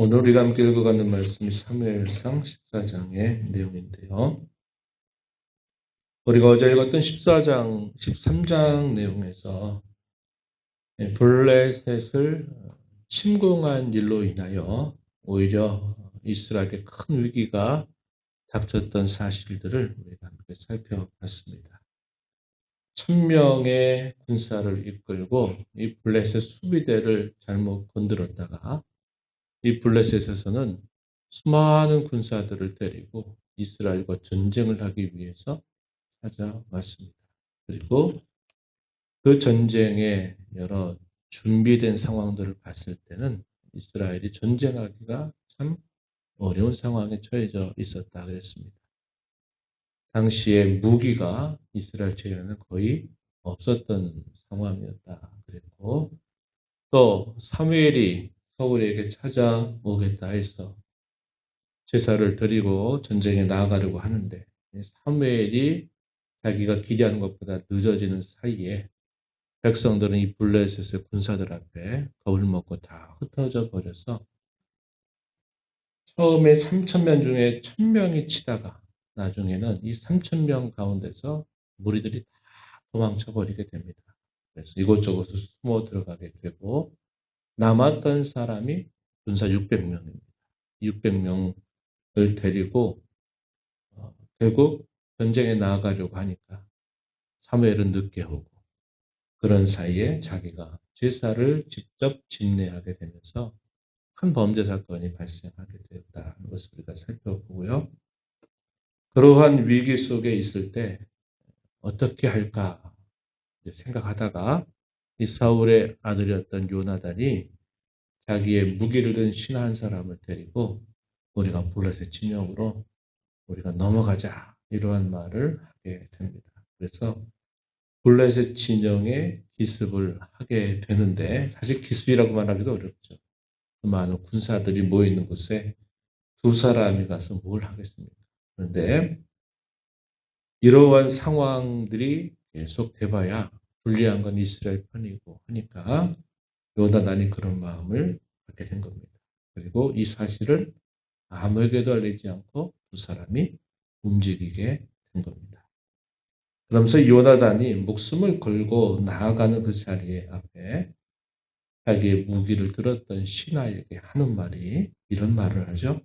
오늘 우리가 함께 읽어가는 말씀이 사무엘상 14장의 내용인데요. 우리가 어제 읽었던 14장, 13장 내용에서 블레셋을 침공한 일로 인하여 오히려 이스라엘에 큰 위기가 닥쳤던 사실들을 우리가 함께 살펴봤습니다. 천명의 군사를 이끌고 이 블레셋 수비대를 잘못 건드렸다가 이 블레셋에서는 수많은 군사들을 데리고 이스라엘과 전쟁을 하기 위해서 찾아왔습니다. 그리고 그 전쟁의 여러 준비된 상황들을 봤을 때는 이스라엘이 전쟁하기가 참 어려운 상황에 처해져 있었다 그랬습니다. 당시에 무기가 이스라엘 체에는 거의 없었던 상황이었다 그랬고 또 사무엘이 서울에게 찾아오겠다 해서 제사를 드리고 전쟁에 나아가려고 하는데 사무엘이 자기가 기대하는 것보다 늦어지는 사이에 백성들은 이 블레셋의 군사들 앞에 겁을 먹고 다 흩어져 버려서 처음에 3천명 중에 1천명이 치다가 나중에는 이 3천명 가운데서 무리들이 다 도망쳐 버리게 됩니다. 그래서 이곳저곳을 숨어 들어가게 되고 남았던 사람이 군사 600명입니다. 600명을 데리고 어, 결국 전쟁에 나아가려고 하니까 사무엘은 늦게 오고 그런 사이에 자기가 제사를 직접 진례하게 되면서 큰 범죄 사건이 발생하게 되었다는 것을 우리가 살펴보고요. 그러한 위기 속에 있을 때 어떻게 할까 생각하다가 이 사울의 아들이었던 요나단이 자기의 무기를 든 신하 한 사람을 데리고 우리가 블레셋 진영으로 우리가 넘어가자 이러한 말을 하게 됩니다. 그래서 블레셋 진영의 기습을 하게 되는데 사실 기습이라고 말하기도 어렵죠. 그 많은 군사들이 모여 있는 곳에 두 사람이 가서 뭘 하겠습니까? 그런데 이러한 상황들이 계속 돼봐야 불리한 건 이스라엘 편이고 하니까 요나단이 그런 마음을 갖게 된 겁니다. 그리고 이 사실을 아무에게도 알리지 않고 두 사람이 움직이게 된 겁니다. 그러면서 요나단이 목숨을 걸고 나아가는 그 자리에 앞에 자기의 무기를 들었던 신하에게 하는 말이 이런 말을 하죠.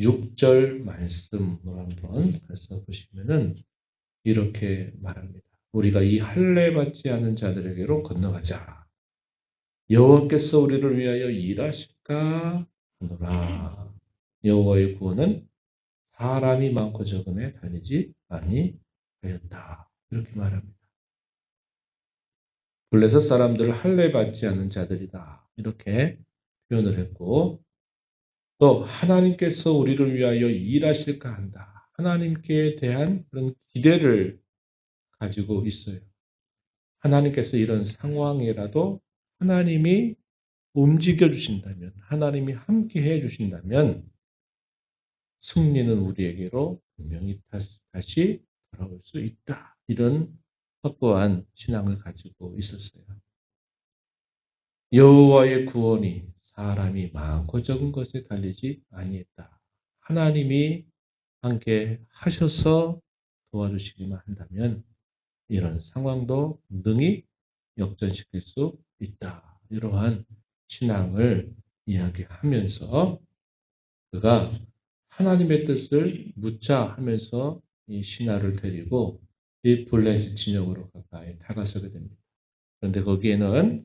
6절 말씀을 한번 써보시면은 이렇게 말합니다. 우리가 이 할례 받지 않은 자들에게로 건너가자. 여호와께서 우리를 위하여 일하실까 하노라. 여호와의 구원은 사람이 많고 적음에 달리지 아니하였다. 이렇게 말합니다. 블레셋 사람들 할례 받지 않은 자들이다. 이렇게 표현을 했고 또 하나님께서 우리를 위하여 일하실까 한다. 하나님께 대한 그런 기대를 가지고 있어요. 하나님께서 이런 상황이라도 하나님이 움직여 주신다면, 하나님이 함께 해 주신다면, 승리는 우리에게로 분명히 다시 돌아올 수 있다. 이런 확고한 신앙을 가지고 있었어요. 여호와의 구원이 사람이 많고 적은 것에 달리지 아니했다. 하나님이 함께 하셔서 도와주시기만 한다면 이런 상황도 능히 역전시킬 수 있다. 이러한 신앙을 이야기하면서 그가 하나님의 뜻을 묻자 하면서 이 신하를 데리고 이 블레셋 진영으로 가까이 다가서게 됩니다. 그런데 거기에는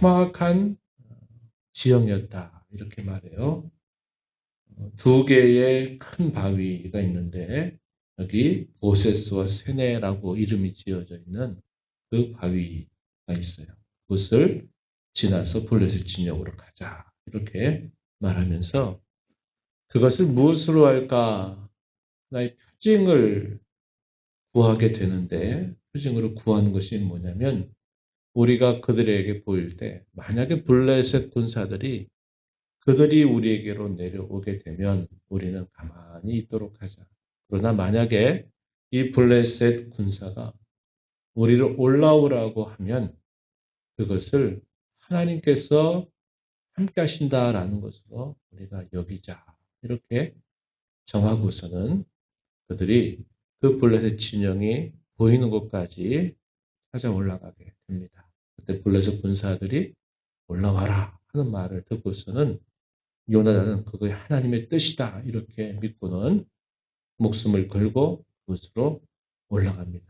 험악한 지형이었다. 이렇게 말해요. 두 개의 큰 바위가 있는데 여기 보세스와 세네라고 이름이 지어져 있는 그 바위가 있어요. 그것을 지나서 블레셋 진영으로 가자. 이렇게 말하면서 그것을 무엇으로 할까? 나의 표징을 구하게 되는데 표징으로 구하는 것이 뭐냐면 우리가 그들에게 보일 때 만약에 블레셋 군사들이 그들이 우리에게로 내려오게 되면 우리는 가만히 있도록 하자. 그러나 만약에 이 블레셋 군사가 우리를 올라오라고 하면 그것을 하나님께서 함께 하신다라는 것으로 우리가 여기자. 이렇게 정하고서는 그들이 그 블레셋 진영이 보이는 곳까지 찾아 올라가게 됩니다. 그때 블레셋 군사들이 올라와라 하는 말을 듣고서는 요나단은 그것이 하나님의 뜻이다 이렇게 믿고는 목숨을 걸고 그곳으로 올라갑니다.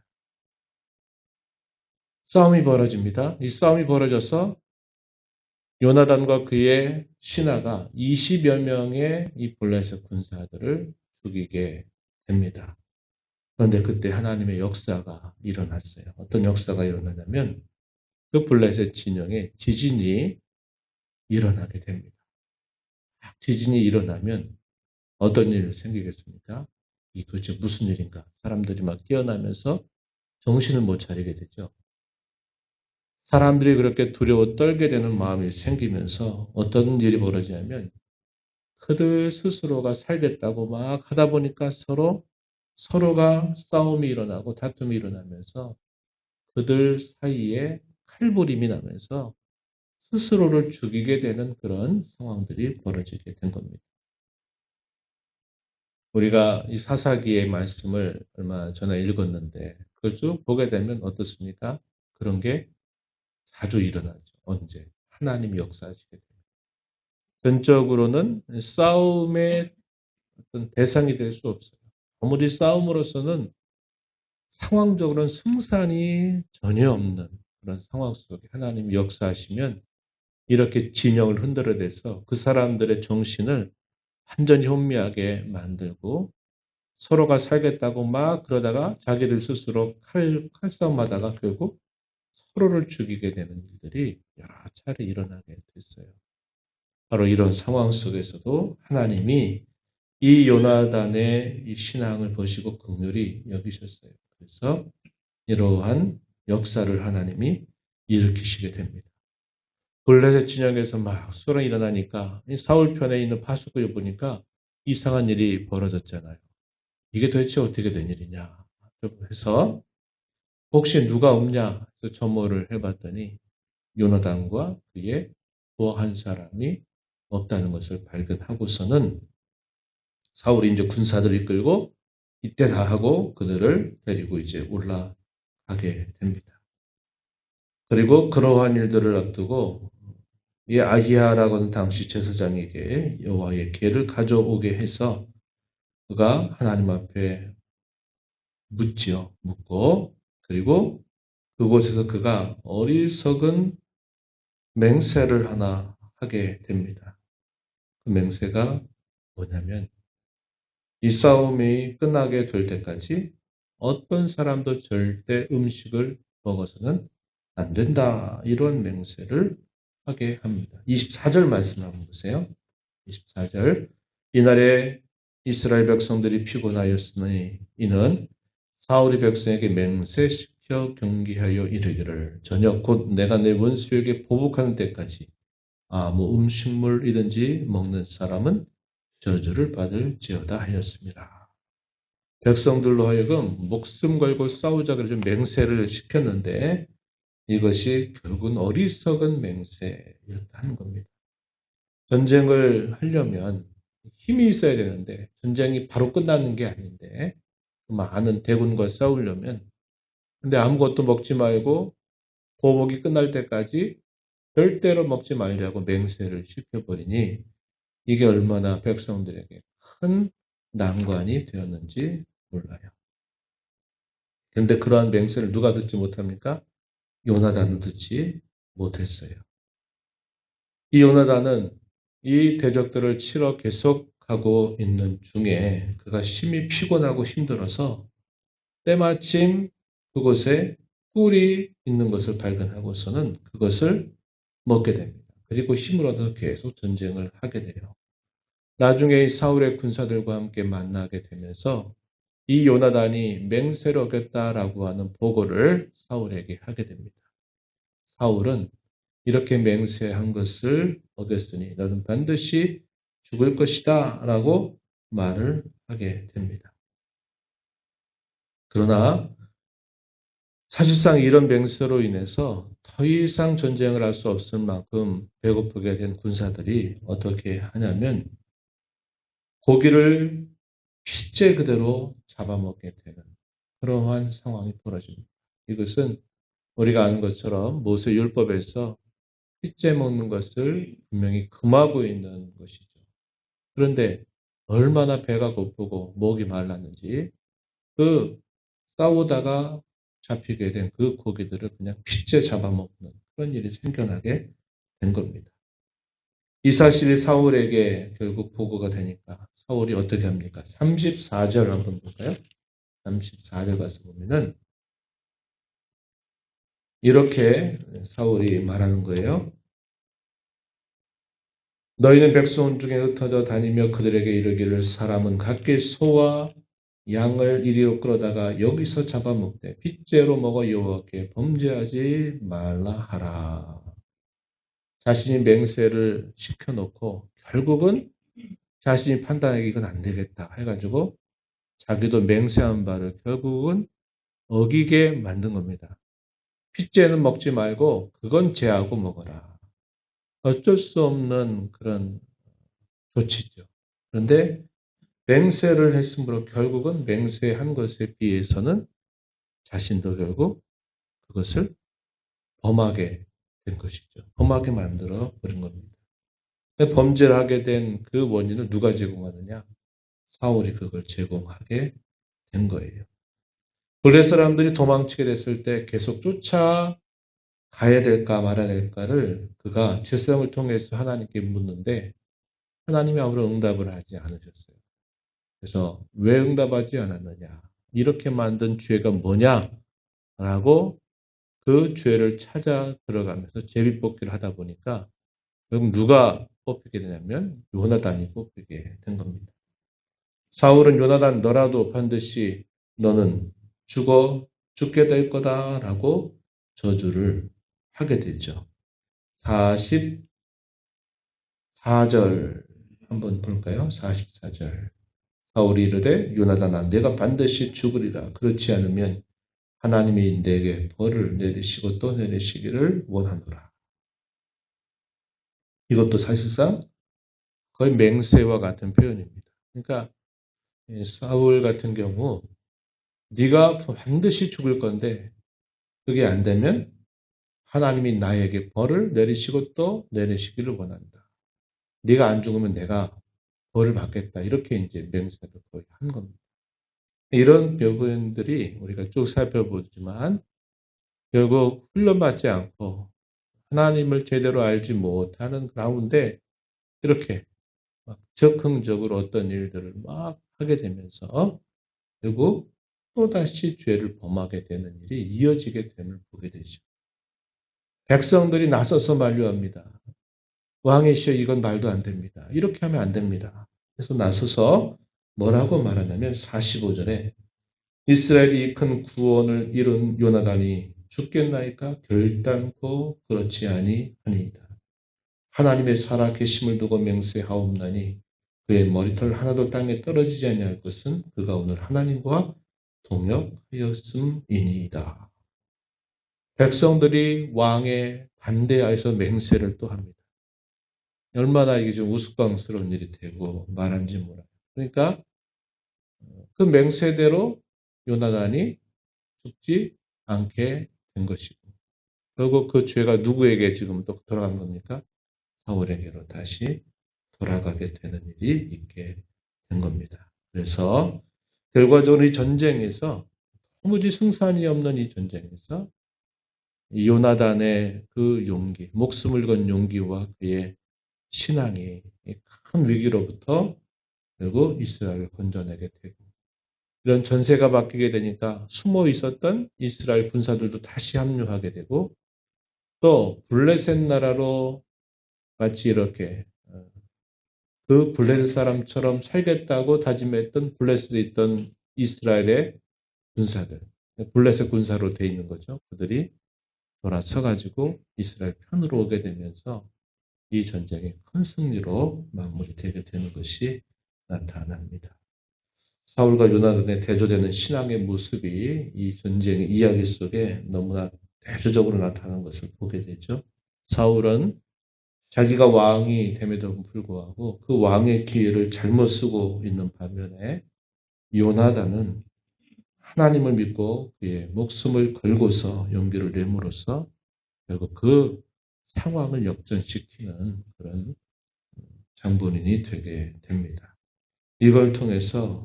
싸움이 벌어집니다. 이 싸움이 벌어져서 요나단과 그의 신하가 20여 명의 이 블레셋 군사들을 죽이게 됩니다. 그런데 그때 하나님의 역사가 일어났어요. 어떤 역사가 일어나냐면 그 블레셋 진영에 지진이 일어나게 됩니다. 지진이 일어나면 어떤 일이 생기겠습니까? 이 도대체 무슨 일인가? 사람들이 막 깨어나면서 정신을 못 차리게 되죠. 사람들이 그렇게 두려워 떨게 되는 마음이 생기면서 어떤 일이 벌어지냐면 그들 스스로가 살겠다고 막 하다 보니까 서로 서로가 싸움이 일어나고 다툼이 일어나면서 그들 사이에 칼부림이 나면서 스스로를 죽이게 되는 그런 상황들이 벌어지게 된 겁니다. 우리가 이 사사기의 말씀을 얼마 전에 읽었는데 그걸 쭉 보게 되면 어떻습니까? 그런 게 자주 일어나죠. 언제? 하나님이 역사하시게 됩니다. 전적으로는 싸움의 어떤 대상이 될 수 없어요. 아무리 싸움으로서는 상황적으로는 승산이 전혀 없는 그런 상황 속에 하나님이 역사하시면 이렇게 진영을 흔들어대서 그 사람들의 정신을 완전히 혼미하게 만들고 서로가 살겠다고 막 그러다가 자기들 스스로 칼, 칼싸움하다가 결국 서로를 죽이게 되는 일들이 여러 차례 일어나게 됐어요. 바로 이런 상황 속에서도 하나님이 이 요나단의 이 신앙을 보시고 긍휼히 여기셨어요. 그래서 이러한 역사를 하나님이 일으키시게 됩니다. 블레셋 진영에서 막 소란이 일어나니까 사울 편에 있는 파수꾼을 보니까 이상한 일이 벌어졌잖아요. 이게 도대체 어떻게 된 일이냐 해서 혹시 누가 없냐 해서 점호를 해봤더니 요나단과 그의 부한 사람이 없다는 것을 발견하고서는 사울이 이제 군사들을 이끌고 이때 다 하고 그들을 데리고 이제 올라가게 됩니다. 그리고 그러한 일들을 앞두고 이 아히야라고 하는 당시 제사장에게 여호와의 계를 가져오게 해서 그가 하나님 앞에 묻지요. 묻고 그리고 그곳에서 그가 어리석은 맹세를 하나 하게 됩니다. 그 맹세가 뭐냐면 이 싸움이 끝나게 될 때까지 어떤 사람도 절대 음식을 먹어서는 안 된다. 이런 맹세를 하게 합니다. 24절 말씀 한번 보세요. 24절. 이날에 이스라엘 백성들이 피곤하였으니 이는 사울이 백성에게 맹세시켜 경기하여 이르기를 저녁 곧 내가 내 원수에게 보복하는 때까지 아무 음식물이든지 먹는 사람은 저주를 받을지어다 하였습니다. 백성들로 하여금 목숨 걸고 싸우자 그래서 맹세를 시켰는데 이것이 결국은 어리석은 맹세였다는 겁니다. 전쟁을 하려면 힘이 있어야 되는데 전쟁이 바로 끝나는 게 아닌데 많은 대군과 싸우려면 근데 아무것도 먹지 말고 보복이 끝날 때까지 절대로 먹지 말라고 맹세를 시켜버리니 이게 얼마나 백성들에게 큰 난관이 되었는지 몰라요. 그런데 그러한 맹세를 누가 듣지 못합니까? 요나단은 듣지 못했어요. 이 요나단은 이 대적들을 치러 계속하고 있는 중에 그가 심히 피곤하고 힘들어서 때마침 그곳에 꿀이 있는 것을 발견하고서는 그것을 먹게 됩니다. 그리고 힘을 얻어 계속 전쟁을 하게 돼요. 나중에 이 사울의 군사들과 함께 만나게 되면서 이 요나단이 맹세를 어겼다라고 하는 보고를 사울에게 하게 됩니다. 사울은 이렇게 맹세한 것을 어겼으니 너는 반드시 죽을 것이다 라고 말을 하게 됩니다. 그러나 사실상 이런 맹세로 인해서 더 이상 전쟁을 할 수 없을 만큼 배고프게 된 군사들이 어떻게 하냐면 고기를 핏째 그대로 잡아먹게 되는 그러한 상황이 벌어집니다. 이것은 우리가 아는 것처럼 모세 율법에서 핏째 먹는 것을 분명히 금하고 있는 것이죠. 그런데 얼마나 배가 고프고 목이 말랐는지 그 싸우다가 잡히게 된 그 고기들을 그냥 핏째 잡아먹는 그런 일이 생겨나게 된 겁니다. 이 사실이 사울에게 결국 보고가 되니까 사울이 어떻게 합니까? 34절 한번 볼까요? 34절 가서 보면은 이렇게 사울이 말하는 거예요. 너희는 백성 중에 흩어져 다니며 그들에게 이르기를 사람은 각기 소와 양을 이리로 끌어다가 여기서 잡아먹되 빗째로 먹어 여호와께 범죄하지 말라 하라. 자신이 맹세를 시켜놓고 결국은 자신이 판단하기 이건 안 되겠다 해가지고 자기도 맹세한 바를 결국은 어기게 만든 겁니다. 핏째는 먹지 말고 그건 제하고 먹어라. 어쩔 수 없는 그런 조치죠. 그런데 맹세를 했으므로 결국은 맹세한 것에 비해서는 자신도 결국 그것을 범하게 된 것이죠. 범하게 만들어 버린 겁니다. 범죄를 하게 된 그 원인을 누가 제공하느냐? 사울이 그걸 제공하게 된 거예요. 블레 사람들이 도망치게 됐을 때 계속 쫓아 가야 될까 말아야 될까를 그가 질성을 통해서 하나님께 묻는데 하나님이 아무런 응답을 하지 않으셨어요. 그래서 왜 응답하지 않았느냐? 이렇게 만든 죄가 뭐냐? 라고 그 죄를 찾아 들어가면서 제비뽑기를 하다 보니까 결국 누가 뽑히게 되냐면 요나단이 뽑히게 된 겁니다. 사울은 요나단 너라도 반드시 너는 죽어 죽게 될 거다라고 저주를 하게 되죠. 44절 한번 볼까요? 44절. 사울이 이르되 요나단아 내가 반드시 죽으리라. 그렇지 않으면 하나님이 내게 벌을 내리시고 또 내리시기를 원하노라. 이것도 사실상 거의 맹세와 같은 표현입니다. 그러니까 사울 같은 경우 네가 반드시 죽을 건데 그게 안 되면 하나님이 나에게 벌을 내리시고 또 내리시기를 원한다. 네가 안 죽으면 내가 벌을 받겠다. 이렇게 이제 맹세를 거의 한 겁니다. 이런 부분들이 우리가 쭉 살펴보지만 결국 훈련받지 않고 하나님을 제대로 알지 못하는 가운데 이렇게 적극적으로 어떤 일들을 막 하게 되면서 결국 또다시 죄를 범하게 되는 일이 이어지게 됨을 보게 되죠. 백성들이 나서서 만류합니다. 왕이시여 이건 말도 안 됩니다. 이렇게 하면 안 됩니다. 그래서 나서서 뭐라고 말하냐면 45절에 이스라엘이 큰 구원을 이룬 요나단이 죽겠나이까 결단코 그렇지 아니하니이다. 하나님의 살아계심을 두고 맹세하옵나니 그의 머리털 하나도 땅에 떨어지지 아니할 것은 그가 오늘 하나님과 동역하였음이니이다. 백성들이 왕의 반대하에서 맹세를 또 합니다. 얼마나 이게 좀 우스꽝스러운 일이 되고 말한지 몰라요. 그러니까 그 맹세대로 요나단이 죽지 않게 된 것이고 결국 그 죄가 누구에게 지금 또 돌아간 겁니까? 사울에게로 다시 돌아가게 되는 일이 있게 된 겁니다. 그래서 결과적으로 이 전쟁에서 도무지 승산이 없는 이 전쟁에서 요나단의 그 용기, 목숨을 건 용기와 그의 신앙이 큰 위기로부터 결국 이스라엘을 건져내게 되고 이런 전세가 바뀌게 되니까 숨어 있었던 이스라엘 군사들도 다시 합류하게 되고 또 블레셋 나라로 마치 이렇게 어, 그 블레셋 사람처럼 살겠다고 다짐했던 블레셋에 있던 이스라엘의 군사들, 블레셋 군사로 돼 있는 거죠. 그들이 돌아서 가지고 이스라엘 편으로 오게 되면서 이 전쟁이 큰 승리로 마무리되게 되는 것이 나타납니다. 사울과 요나단의 대조되는 신앙의 모습이 이 전쟁의 이야기 속에 너무나 대조적으로 나타나는 것을 보게 되죠. 사울은 자기가 왕이 됨에도 불구하고 그 왕의 기회를 잘못 쓰고 있는 반면에 요나단은 하나님을 믿고 그의 목숨을 걸고서 용기를 내므로써 결국 그 상황을 역전시키는 그런 장본인이 되게 됩니다. 이걸 통해서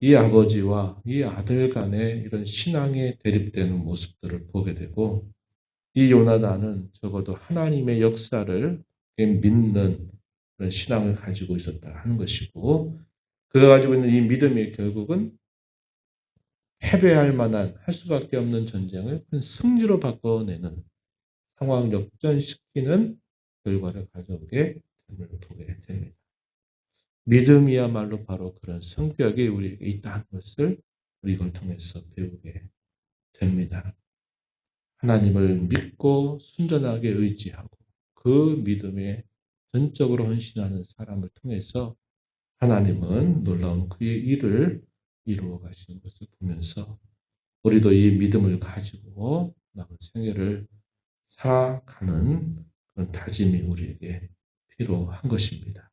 이 아버지와 이 아들 간의 이런 신앙에 대립되는 모습들을 보게 되고 이 요나단은 적어도 하나님의 역사를 믿는 그런 신앙을 가지고 있었다 하는 것이고 그가 가지고 있는 이 믿음이 결국은 패배할 만한 할 수밖에 없는 전쟁을 큰 승리로 바꿔내는 상황 역전시키는 결과를 가져오게 됨을 보게 됩니다. 믿음이야말로 바로 그런 성격이 우리에게 있다는 것을 우리 이걸 통해서 배우게 됩니다. 하나님을 믿고 순전하게 의지하고 그 믿음에 전적으로 헌신하는 사람을 통해서 하나님은 놀라운 그의 일을 이루어 가시는 것을 보면서 우리도 이 믿음을 가지고 남은 생애를 살아가는 그런 다짐이 우리에게 필요한 것입니다.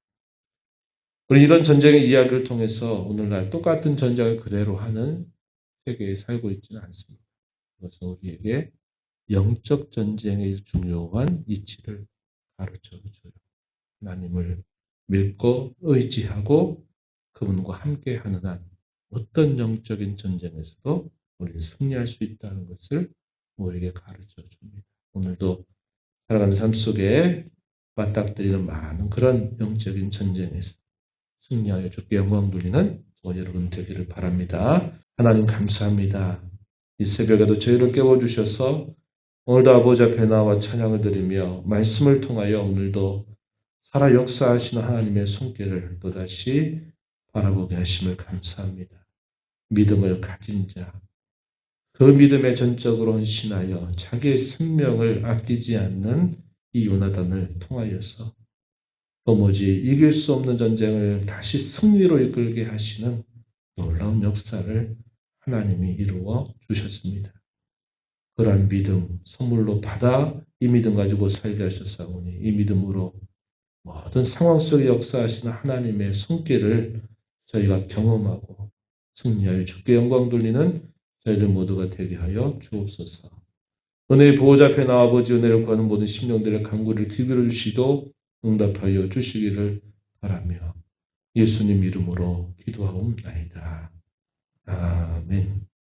우리 이런 전쟁의 이야기를 통해서 오늘날 똑같은 전쟁을 그대로 하는 세계에 살고 있지는 않습니다. 그것은 우리에게 영적 전쟁의 중요한 이치를 가르쳐 줘요. 하나님을 믿고 의지하고 그분과 함께 하는 한 어떤 영적인 전쟁에서도 우리는 승리할 수 있다는 것을 우리에게 가르쳐 줍니다. 오늘도 살아가는 삶 속에 맞닥뜨리는 많은 그런 영적인 전쟁에서 승리하여 주께 영광 돌리는 저 여러분 되기를 바랍니다. 하나님 감사합니다. 이 새벽에도 저희를 깨워주셔서 오늘도 아버지 앞에 나와 찬양을 드리며 말씀을 통하여 오늘도 살아 역사하시는 하나님의 손길을 또다시 바라보게 하심을 감사합니다. 믿음을 가진 자, 그 믿음에 전적으로 헌신하여 자기의 생명을 아끼지 않는 이 요나단을 통하여서 도무지 이길 수 없는 전쟁을 다시 승리로 이끌게 하시는 놀라운 역사를 하나님이 이루어 주셨습니다. 그러한 믿음 선물로 받아 이 믿음 가지고 살게 하셨사오니 이 믿음으로 모든 상황 속에 역사하시는 하나님의 손길을 저희가 경험하고 승리하여 주께 영광 돌리는 저희들 모두가 되게 하여 주옵소서. 은혜의 보호자 앞에 나와 아버지 은혜를 구하는 모든 심령들의 간구를 기울여 주시도 응답하여 주시기를 바라며 예수님 이름으로 기도하옵나이다. 아멘.